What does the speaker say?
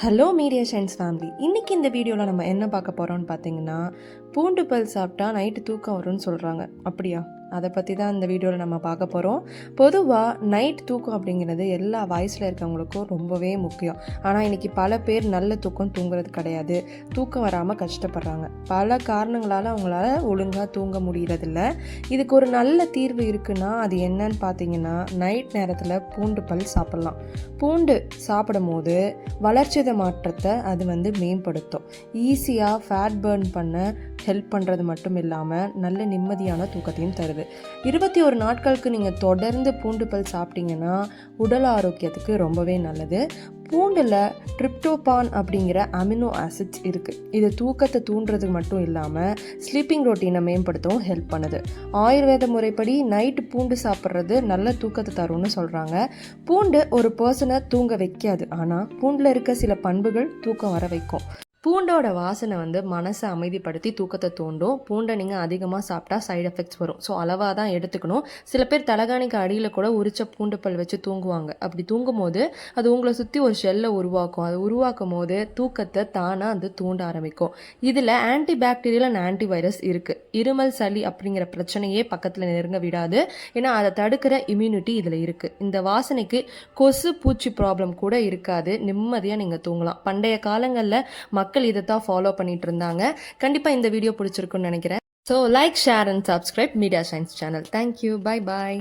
Hello media science family இன்றைக்கி இந்த வீடியோவில் நம்ம என்ன பார்க்க போகிறோம்னு பார்த்தீங்கன்னா பூண்டு பல் சாப்பிட்டா நைட்டு தூக்கம் வரும்னு சொல்கிறாங்க அப்படியா? அதை பற்றி தான் இந்த வீடியோவில் நம்ம பார்க்க போகிறோம் பொதுவாக நைட் தூக்கம் அப்படிங்கிறது எல்லா வயசில் இருக்கவங்களுக்கும் ரொம்பவே முக்கியம். ஆனால் இன்றைக்கி பல பேர் நல்ல தூக்கம் தூங்குறது கிடையாது. தூக்கம் வராமல் கஷ்டப்படுறாங்க. பல காரணங்களால் அவங்களால ஒழுங்காக தூங்க முடியறதில்ல. இதுக்கு ஒரு நல்ல தீர்வு இருக்குன்னா அது என்னன்னு பார்த்தீங்கன்னா நைட் நேரத்தில் பூண்டு பல் சாப்பிட்லாம். பூண்டு சாப்பிடும் போது வளர்ச்சித மாற்றத்தை அது வந்து மேம்படுத்தும். ஈஸியாக ஃபேட் பர்ன் பண்ண ஹெல்ப் பண்ணுறது மட்டும் இல்லாமல் நல்ல நிம்மதியான தூக்கத்தையும் தருது. இருபத்தி ஒரு நாட்களுக்கு நீங்கள் தொடர்ந்து பூண்டு பல் சாப்பிட்டீங்கன்னா உடல் ஆரோக்கியத்துக்கு ரொம்பவே நல்லது. பூண்டில் ட்ரிப்டோபான் அப்படிங்கிற அமினோ ஆசிட்ஸ் இருக்குது இது தூக்கத்தை தூண்டுறது மட்டும் இல்லாமல் ஸ்லீப்பிங் ரொட்டீனை மேம்படுத்தவும் ஹெல்ப் பண்ணுது. ஆயுர்வேத முறைப்படி நைட்டு பூண்டு சாப்பிட்றது நல்ல தூக்கத்தை தரும்னு சொல்கிறாங்க பூண்டு ஒரு பர்சனை தூங்க வைக்காது. ஆனால் பூண்டில் இருக்க சில பண்புகள் தூக்கம் வர வைக்கும். பூண்டோட வாசனை வந்து மனசை அமைதிப்படுத்தி தூக்கத்தை தூண்டும். பூண்டை நீங்கள் அதிகமாக சாப்பிட்டா சைடு எஃபெக்ட்ஸ் வரும். ஸோ அளவாக தான் எடுத்துக்கணும். சில பேர் தலகாணிக்கு அடியில் கூட உரிச்ச பூண்டு பல் வச்சு தூங்குவாங்க. அப்படி தூங்கும் போது அது உங்களை சுற்றி ஒரு ஷெல்லை உருவாக்கும். அது உருவாக்கும் போது தூக்கத்தை தானாக அது தூண்ட ஆரம்பிக்கும். இதில் anti bacterial and anti virus இருக்குது இருமல் சளி அப்படிங்கிற பிரச்சனையே பக்கத்தில் நெருங்க விடாது. ஏன்னா அதை தடுக்கிற இம்யூனிட்டி இதில் இருக்குது இந்த வாசனைக்கு கொசு பூச்சி ப்ராப்ளம் கூட இருக்காது. நிம்மதியாக நீங்கள் தூங்கலாம். பண்டைய காலங்களில் மக்கள் இதை தான் ஃபாலோ பண்ணிட்டு இருந்தாங்க கண்டிப்பாக இந்த வீடியோ பிடிச்சிருக்குன்னு நினைக்கிறேன். So like share and subscribe media science channel thank you bye bye